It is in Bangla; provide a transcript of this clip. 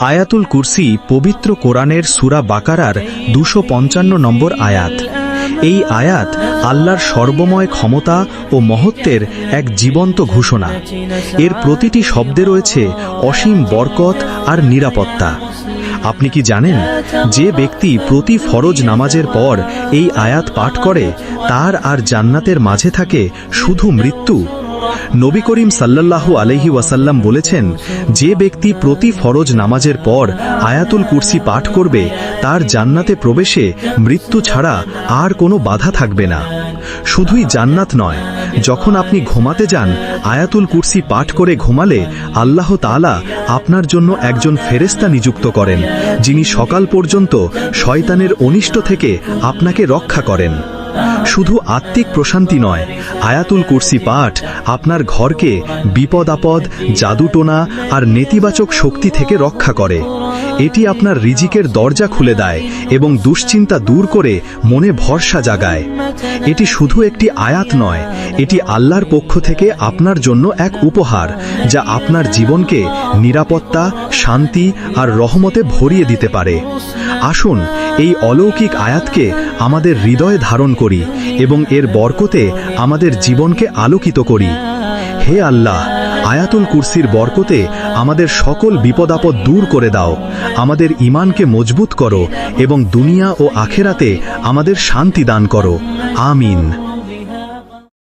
আয়াতুল কুরসি পবিত্র কোরআনের সুরা বাকারার দুশো পঞ্চান্ন নম্বর আয়াত। এই আয়াত আল্লাহর সর্বময় ক্ষমতা ও মহত্বের এক জীবন্ত ঘোষণা। এর প্রতিটি শব্দে রয়েছে অসীম বরকত আর নিরাপত্তা। আপনি কি জানেন যে ব্যক্তি প্রতি ফরজ নামাজের পর এই আয়াত পাঠ করে, তার আর জান্নাতের মাঝে থাকে শুধু মৃত্যু? নবী করিম সাল্লাল্লাহু আলহি ওয়াসাল্লাম বলেছেন, যে ব্যক্তি প্রতি ফরজ নামাজের পর আয়াতুল কুরসি পাঠ করবে, তার জান্নাতে প্রবেশে মৃত্যু ছাড়া আর কোনো বাধা থাকবে না। শুধুই জান্নাত নয়, যখন আপনি ঘুমাতে যান, আয়াতুল কুরসি পাঠ করে ঘুমালে আল্লাহ তাআলা আপনার জন্য একজন ফেরেস্তা নিযুক্ত করেন, যিনি সকাল পর্যন্ত শয়তানের অনিষ্ট থেকে আপনাকে রক্ষা করেন। শুধু আত্মিক প্রশান্তি নয়, আয়াতুল কুরসি পাঠ আপনার ঘরকে বিপদ আপদ জাদুটোনা আর নেতিবাচক শক্তি থেকে রক্ষা করে। এটি আপনার রিজিকের দরজা খুলে দেয় এবং দুশ্চিন্তা দূর করে মনে ভরসা জাগায়। এটি শুধু একটি আয়াত নয়, এটি আল্লাহর পক্ষ থেকে আপনার জন্য এক উপহার, যা আপনার জীবনকে নিরাপত্তা, শান্তি আর রহমতে ভরিয়ে দিতে পারে। আসুন, এই অলৌকিক আয়াতকে আমাদের হৃদয়ে ধারণ করি এবং এর বরকতে আমাদের জীবনকে আলোকিত করি। হে আল্লাহ আয়াতুল কুরসির বরকতে আমাদের সকল বিপদাপদ দূর করে দাও। আমাদের ইমানকে মজবুত করো এবং দুনিয়া ও আখেরাতে আমাদের শান্তি দান করো। আমিন।